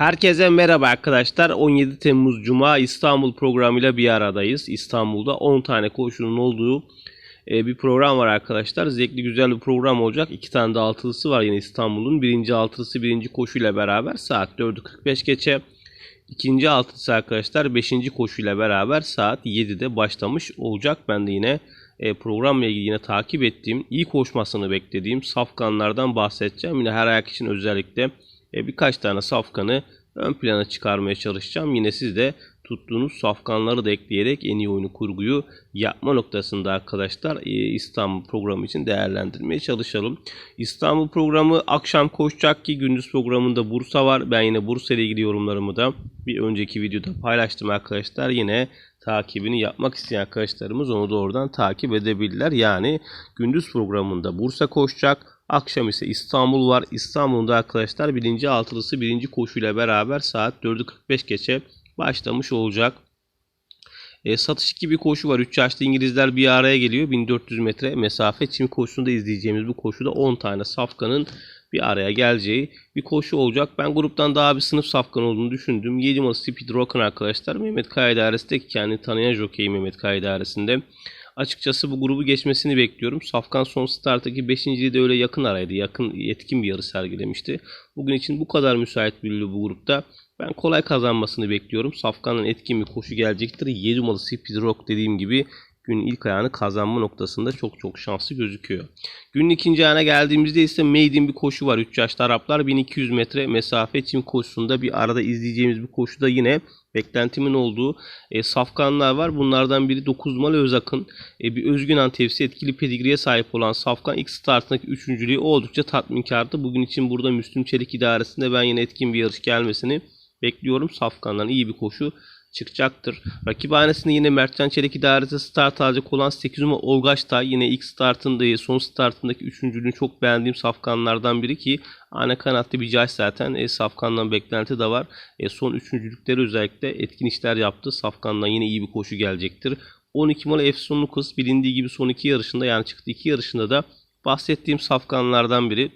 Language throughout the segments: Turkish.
Herkese merhaba arkadaşlar. 17 Temmuz Cuma İstanbul programıyla bir aradayız. İstanbul'da 10 tane koşunun olduğu e, bir program var arkadaşlar. Zevkli güzel bir program olacak. İki tane de altılısı var yine İstanbul'un. Birinci altılısı birinci koşuyla beraber saat 4.45 geçe. İkinci altılısı arkadaşlar 5. koşuyla beraber saat 7'de başlamış olacak. Ben de yine e, programla ilgili yine takip ettiğim, iyi koşmasını beklediğim safkanlardan bahsedeceğim. Yine her ayak için özellikle birkaç tane safkanı ön plana çıkarmaya çalışacağım. Yine siz de tuttuğunuz safkanları da ekleyerek en iyi oyunu kurguyu yapma noktasında arkadaşlar e, İstanbul programı için değerlendirmeye çalışalım. İstanbul programı akşam koşacak ki gündüz programında Bursa var. Ben yine Bursa ile ilgili yorumlarımı da bir önceki videoda paylaştım arkadaşlar. Yine takibini yapmak isteyen arkadaşlarımız onu da oradan takip edebilirler. Yani gündüz programında Bursa koşacak. Akşam ise İstanbul var. İstanbul'da arkadaşlar birinci altılısı birinci koşuyla beraber saat 4.45 geçe başlamış olacak. E, satış gibi koşu var. 3 yaşlı İngilizler bir araya geliyor. 1400 metre mesafe. Çim koşusunda izleyeceğimiz bu koşuda 10 tane safkanın bir araya geleceği bir koşu olacak. Ben gruptan daha bir sınıf safkan olduğunu düşündüm. 7 numaralı Speed Rock'ın arkadaşlar Mehmet Kaya idaresinde kendi tanıyan jockey Mehmet Kaya idaresinde. Açıkçası bu grubu geçmesini bekliyorum. Safkan son starttaki 5. de öyle yakın araydı. Yakın yetkin bir yarı sergilemişti. Bugün için bu kadar müsait bir bu grupta. Ben kolay kazanmasını bekliyorum. Safkan'ın etkin bir koşu gelecektir. 7 numaralı Speed Rock dediğim gibi günün ilk ayağını kazanma noktasında çok çok şanslı gözüküyor. Günün ikinci ayağına geldiğimizde ise Maiden bir koşu var. 3 yaşlı Araplar 1200 metre mesafe çim koşusunda bir arada izleyeceğimiz bir koşuda yine beklentimin olduğu e, safkanlar var. Bunlardan biri 9 numaralı Özak'ın e, bir özgün antevsi etkili pedigriye sahip olan safkan ilk startındaki üçüncülüğü oldukça tatminkardı. Bugün için burada Müslüm Çelik idaresinde ben yine etkin bir yarış gelmesini bekliyorum. Safkan'dan iyi bir koşu çıkacaktır. Rakip hanesinde yine Mertcan Çelik idaresi start alacak olan 8 numara Olgaç da yine ilk startında son startındaki üçüncülüğünü çok beğendiğim safkanlardan biri ki ana kanatta bir caş zaten e, safkandan beklenti de var. E, son üçüncülükleri özellikle etkin işler yaptı. Safkandan yine iyi bir koşu gelecektir. 12 numara Efsunlu Kız bilindiği gibi son iki yarışında yani çıktı iki yarışında da bahsettiğim safkanlardan biri.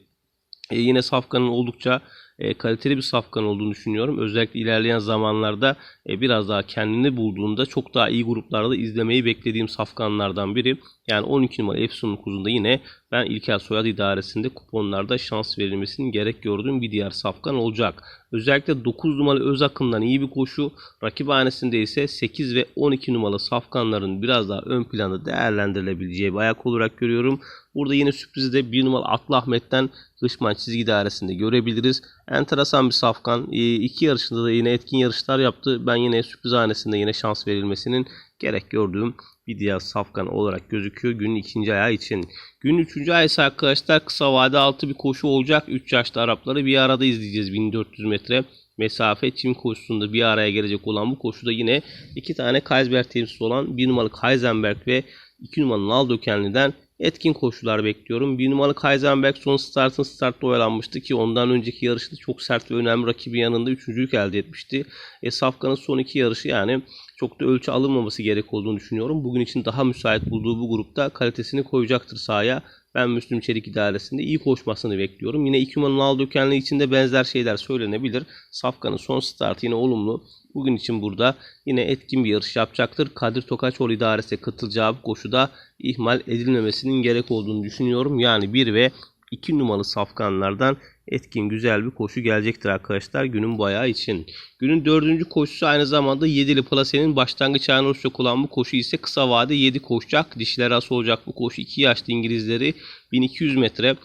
E, yine safkanın oldukça e, kaliteli bir safkan olduğunu düşünüyorum. Özellikle ilerleyen zamanlarda e, biraz daha kendini bulduğunda çok daha iyi gruplarda izlemeyi beklediğim safkanlardan biri. Yani 12 numara Efsun 9'unda yine ben İlker Soyad idaresinde kuponlarda şans verilmesinin gerek gördüğüm bir diğer safkan olacak. Özellikle 9 numaralı öz akımdan iyi bir koşu. Rakip hanesinde ise 8 ve 12 numaralı safkanların biraz daha ön planda değerlendirilebileceği bir ayak olarak görüyorum. Burada yine sürprizi de 1 numaralı Aklı Ahmet'ten Hışman çizgi idaresinde görebiliriz. Enteresan bir safkan. E, iki yarışında da yine etkin yarışlar yaptı. Ben yine sürpriz hanesinde yine şans verilmesinin gerek gördüğüm bir diğer safkan olarak gözüküyor günün ikinci ayağı için. Günün üçüncü ayı ise arkadaşlar kısa vade altı bir koşu olacak. 3 yaşlı Arapları bir arada izleyeceğiz 1400 metre mesafe çim koşusunda bir araya gelecek olan bu koşuda yine iki tane Kaisberg temsilcisi olan bir numaralı Kaisenberg ve 2 numaralı Naldo Kenli'den etkin koşular bekliyorum. Bir numaralı Kaisenberg son startın startta oyalanmıştı ki ondan önceki yarışta çok sert ve önemli rakibi yanında üçüncülük elde etmişti. E, Safkan'ın son iki yarışı yani çok da ölçü alınmaması gerek olduğunu düşünüyorum. Bugün için daha müsait bulduğu bu grupta kalitesini koyacaktır sahaya. Ben Müslüm Çelik idaresinde iyi koşmasını bekliyorum. Yine iki numaralı Naldo Kenli için de benzer şeyler söylenebilir. Safkan'ın son startı yine olumlu. Bugün için burada yine etkin bir yarış yapacaktır. Kadir Tokaçoğlu idaresi katılacağı bu koşuda ihmal edilmemesinin gerek olduğunu düşünüyorum. Yani 1 ve 2 numaralı safkanlardan etkin güzel bir koşu gelecektir arkadaşlar günün bayağı için. Günün dördüncü koşusu aynı zamanda 7'li plasenin başlangıç ayağına oluşacak olan bu koşu ise kısa vade 7 koşacak. Dişler arası olacak bu koşu 2 yaşlı İngilizleri 1200 metre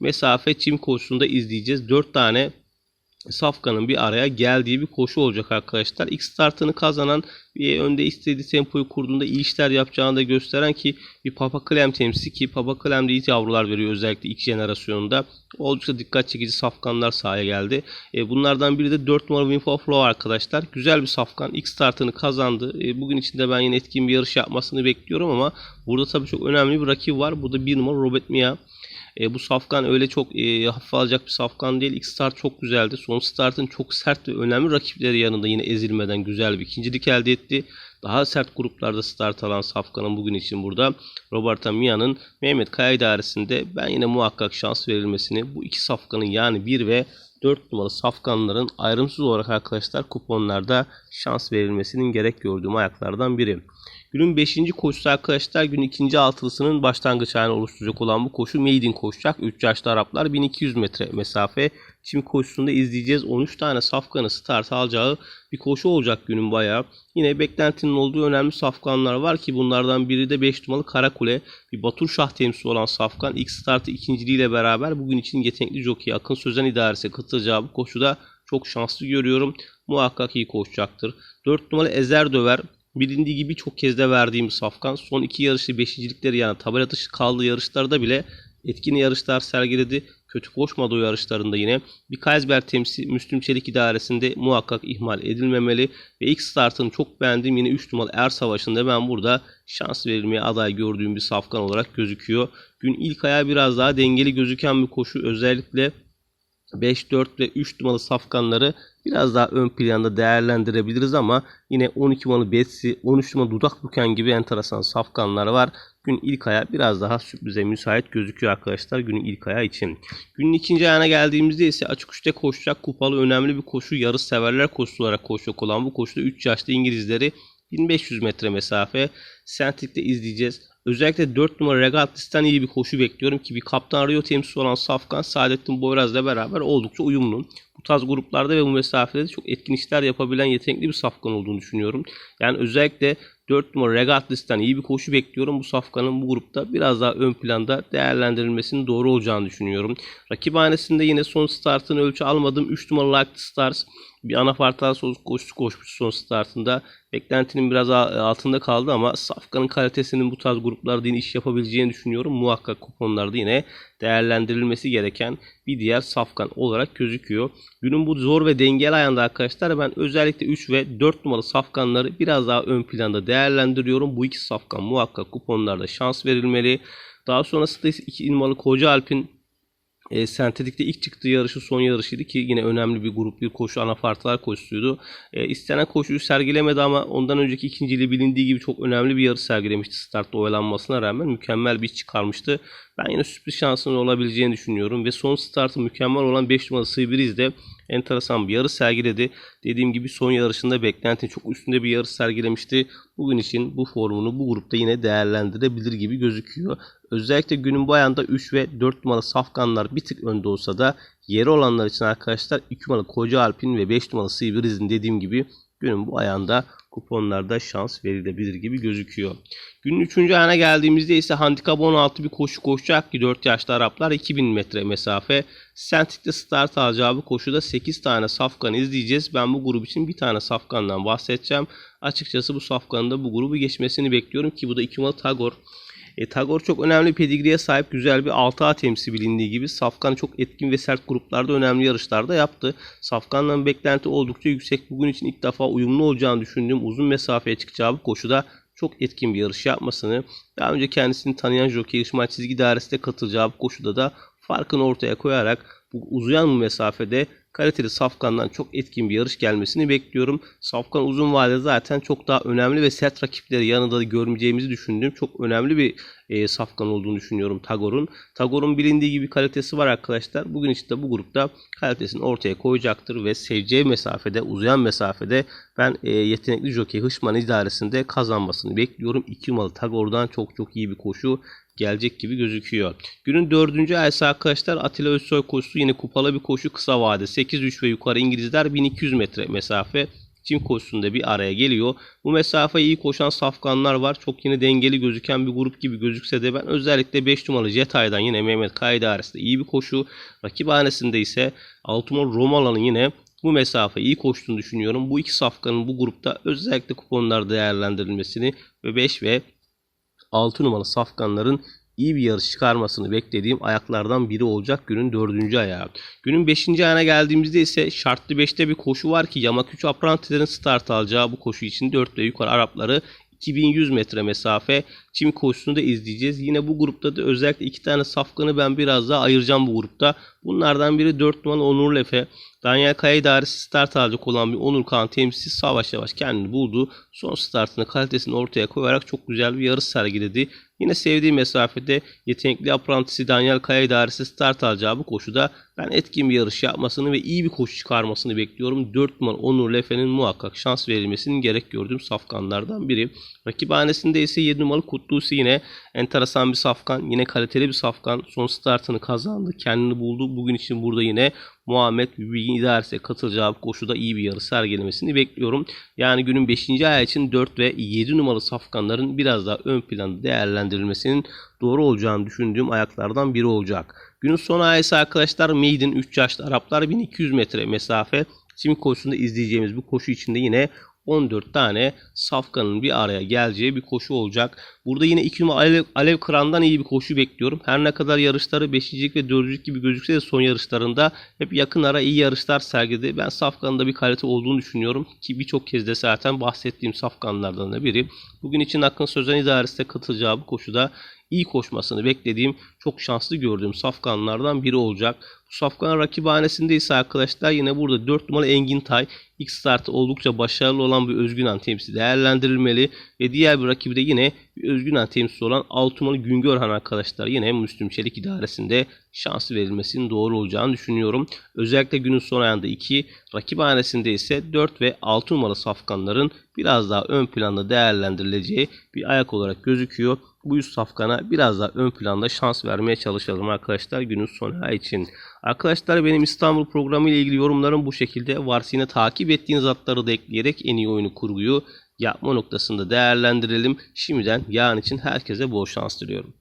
mesafe çim koşusunda izleyeceğiz. 4 tane Safkan'ın bir araya geldiği bir koşu olacak arkadaşlar. İlk startını kazanan ve önde istediği tempoyu kurduğunda iyi işler yapacağını da gösteren ki bir Papa Clem temsilcisi ki Papa Clem de iyi yavrular veriyor özellikle ilk jenerasyonunda. Oldukça dikkat çekici safkanlar sahaya geldi. E, bunlardan biri de 4 numara Win Flow arkadaşlar. Güzel bir safkan. İlk startını kazandı. E, bugün içinde ben yine etkin bir yarış yapmasını bekliyorum ama burada tabii çok önemli bir rakip var. Bu da 1 numara Robert Mia. E, bu safkan öyle çok e, hafife alacak bir safkan değil. İlk start çok güzeldi. Son startın çok sert ve önemli rakipleri yanında yine ezilmeden güzel bir ikincilik elde etti. Daha sert gruplarda start alan Safkan'ın bugün için burada Roberta Mia'nın Mehmet Kaya idaresinde ben yine muhakkak şans verilmesini bu iki Safkan'ın yani 1 ve 4 numaralı safkanların ayrımsız olarak arkadaşlar kuponlarda şans verilmesinin gerek gördüğüm ayaklardan biri. Günün 5. koşusu arkadaşlar gün 2. altılısının başlangıç halini oluşturacak olan bu koşu Maiden koşacak. 3 yaşlı Araplar 1200 metre mesafe. Çim koşusunda izleyeceğiz. 13 tane safkanı start alacağı bir koşu olacak günün bayağı. Yine beklentinin olduğu önemli safkanlar var ki bunlardan biri de 5 numaralı Karakule. Bir Batur Şah temsili olan safkan ilk startı ikinciliğiyle beraber bugün için yetenekli jockey Akın Sözen idaresi katılacağı bu koşuda çok şanslı görüyorum. Muhakkak iyi koşacaktır. 4 numaralı Ezer Döver bilindiği gibi çok kez de verdiğim safkan. Son iki yarışı beşincilikleri yani tabela dışı kaldığı yarışlarda bile etkin yarışlar sergiledi. Kötü koşmadı o yarışlarında yine. Bir Kaysberg temsil Müslüm Çelik idaresinde muhakkak ihmal edilmemeli. Ve ilk startını çok beğendiğim yine 3 numaralı Er Savaşı'nda ben burada şans verilmeye aday gördüğüm bir safkan olarak gözüküyor. Gün ilk ayağı biraz daha dengeli gözüken bir koşu. Özellikle 5, 4 ve 3 numaralı safkanları biraz daha ön planda değerlendirebiliriz ama yine 12 numaralı Betsy, 13 numaralı Dudak Büken gibi enteresan safkanlar var. Gün ilk aya biraz daha sürprize müsait gözüküyor arkadaşlar günün ilk ayağı için. Günün ikinci ayağına geldiğimizde ise açık uçta koşacak kupalı önemli bir koşu yarış severler koşusu olarak koşacak olan bu koşuda 3 yaşlı İngilizleri 1500 metre mesafe Sentrik'te izleyeceğiz. Özellikle 4 numara Regatlis'ten iyi bir koşu bekliyorum ki bir Kaptan Rio temsilcisi olan Safkan Saadettin Boyraz'la beraber oldukça uyumlu. Tarz gruplarda ve bu mesafelerde çok etkin işler yapabilen yetenekli bir Safkan olduğunu düşünüyorum. Yani özellikle 4 numara Regatlis'ten iyi bir koşu bekliyorum. Bu Safkan'ın bu grupta biraz daha ön planda değerlendirilmesinin doğru olacağını düşünüyorum. Rakiphanesinde yine son startını ölçü almadım. 3 numaralı Like Stars bir anafartal koşusu koşmuş son startında. Beklentinin biraz altında kaldı ama Safkan'ın kalitesinin bu tarz gruplarda yine iş yapabileceğini düşünüyorum. Muhakkak kuponlarda yine değerlendirilmesi gereken bir diğer Safkan olarak gözüküyor. Günün bu zor ve dengeli ayağında arkadaşlar ben özellikle 3 ve 4 numaralı Safkanları biraz daha ön planda değerlendiriyorum. Bu iki Safkan muhakkak kuponlarda şans verilmeli. Daha sonrasında 2 numaralı Koca Alp'in e, sentetikte ilk çıktığı yarışı son yarışıydı ki yine önemli bir grup bir koşu anafartlar koşusuydu. E, istenen koşuyu sergilemedi ama ondan önceki ikinciliği bilindiği gibi çok önemli bir yarış sergilemişti startta oyalanmasına rağmen mükemmel bir iş çıkarmıştı. Ben yine sürpriz şansının olabileceğini düşünüyorum ve son startı mükemmel olan 5 numaralı Sibiriz de enteresan bir yarış sergiledi. Dediğim gibi son yarışında beklenti çok üstünde bir yarış sergilemişti. Bugün için bu formunu bu grupta yine değerlendirebilir gibi gözüküyor. Özellikle günün bu ayağında 3 ve 4 numaralı safkanlar bir tık önde olsa da yeri olanlar için arkadaşlar 2 numaralı Koca Alpin ve 5 numaralı Sibiriz'in dediğim gibi günün bu ayağında kuponlarda şans verilebilir gibi gözüküyor. Günün 3. ayağına geldiğimizde ise handikap 16 bir koşu koşacak ki 4 yaşlı Araplar 2000 metre mesafe. Sentik'te start alacağı bu koşuda 8 tane safkan izleyeceğiz. Ben bu grup için bir tane safkandan bahsedeceğim. Açıkçası bu safkanın da bu grubu geçmesini bekliyorum ki bu da 2 numaralı Tagor. E, Tagor çok önemli pedigriye sahip güzel bir 6A temsil bilindiği gibi Safkan çok etkin ve sert gruplarda önemli yarışlarda yaptı. Safkan'dan beklenti oldukça yüksek. Bugün için ilk defa uyumlu olacağını düşündüğüm uzun mesafeye çıkacağı bu koşuda çok etkin bir yarış yapmasını, daha önce kendisini tanıyan jockey İsmail Çizgi Dairesi'de katılacağı bu koşuda da farkını ortaya koyarak bu uzayan bu mesafede kaliteli Safkan'dan çok etkin bir yarış gelmesini bekliyorum. Safkan uzun vadede zaten çok daha önemli ve sert rakipleri yanında da görmeyeceğimizi düşündüğüm çok önemli bir e, Safkan olduğunu düşünüyorum Tagor'un. Tagor'un bilindiği gibi kalitesi var arkadaşlar. Bugün işte bu grupta kalitesini ortaya koyacaktır ve seveceği mesafede, uzayan mesafede ben e, yetenekli jockey Hışman idaresinde kazanmasını bekliyorum. 2 numaralı Tagor'dan çok çok iyi bir koşu gelecek gibi gözüküyor. Günün dördüncü ayısı arkadaşlar Atilla Özsoy koşusu yine kupalı bir koşu kısa vade. 8-3 ve yukarı İngilizler 1200 metre mesafe çim koşusunda bir araya geliyor. Bu mesafeyi iyi koşan safkanlar var. Çok yine dengeli gözüken bir grup gibi gözükse de ben özellikle 5 numaralı Jetay'dan yine Mehmet Kayda arasında iyi bir koşu. Rakiphanesinde ise 6 numaralı Romalan'ın yine bu mesafe iyi koştuğunu düşünüyorum. Bu iki safkanın bu grupta özellikle kuponlar değerlendirilmesini ve 5 ve 6 numaralı safkanların iyi bir yarış çıkarmasını beklediğim ayaklardan biri olacak günün 4. ayağı. Günün 5. ayağına geldiğimizde ise şartlı 5'te bir koşu var ki Yamak 3 Aprantilerin start alacağı bu koşu için 4 ve yukarı Arapları 2100 metre mesafe çim koşusunu da izleyeceğiz. Yine bu grupta da özellikle iki tane safkanı ben biraz daha ayıracağım bu grupta. Bunlardan biri 4 numaralı Onur Lefe. Daniel Kaya idaresi start alacak olan bir Onur Kağan temsilcisi savaş yavaş kendini buldu. Son startını kalitesini ortaya koyarak çok güzel bir yarış sergiledi. Yine sevdiği mesafede yetenekli aprantisi Daniel Kaya idaresi start alacağı bu koşuda ben etkin bir yarış yapmasını ve iyi bir koşu çıkarmasını bekliyorum. 4 numara Onur Lefe'nin muhakkak şans verilmesinin gerek gördüğüm safkanlardan biri. Rakiphanesinde ise 7 numaralı Kutlusi yine enteresan bir safkan. Yine kaliteli bir safkan. Son startını kazandı. Kendini buldu. Bugün için burada yine Muhammed idaresiyle katılacağı koşuda iyi bir yarış sergilemesini bekliyorum. Yani günün 5. ayağı için 4 ve 7 numaralı safkanların biraz daha ön planda değerlendirilmesinin doğru olacağını düşündüğüm ayaklardan biri olacak. Günün son ayağı arkadaşlar Maiden 3 yaşlı Araplar 1200 metre mesafe. Şimdi koşusunda izleyeceğimiz bu koşu içinde yine 14 tane safkanın bir araya geleceği bir koşu olacak. Burada yine 2 numara Alev, Alev Kıran'dan iyi bir koşu bekliyorum. Her ne kadar yarışları 5. ve 4. gibi gözükse de son yarışlarında hep yakın ara iyi yarışlar sergiledi. Ben safkanın da bir kalite olduğunu düşünüyorum. Ki birçok kez de zaten bahsettiğim safkanlardan da biri. Bugün için Akın Sözen İdaresi de katılacağı bu koşuda iyi koşmasını beklediğim, çok şanslı gördüğüm safkanlardan biri olacak. Bu safkan rakibhanesinde ise arkadaşlar yine burada 4 numaralı Engin Tay ilk startı oldukça başarılı olan bir Özgünan temsilci değerlendirilmeli ve diğer bir rakibi de yine bir Özgünan temsilcisi olan 6 numaralı Güngörhan arkadaşlar yine Müslüm Çelik idaresinde şansı verilmesinin doğru olacağını düşünüyorum. Özellikle günün son ayında 2, rakibhanesinde ise 4 ve 6 numaralı safkanların biraz daha ön planda değerlendirileceği bir ayak olarak gözüküyor. Bu yüz safkana biraz daha ön planda şans vermeye çalışalım arkadaşlar günün son ayı için. Arkadaşlar benim İstanbul programı ile ilgili yorumlarım bu şekilde. Varsa yine takip ettiğiniz atları da ekleyerek en iyi oyunu kurguyu yapma noktasında değerlendirelim. Şimdiden yarın için herkese bol şans diliyorum.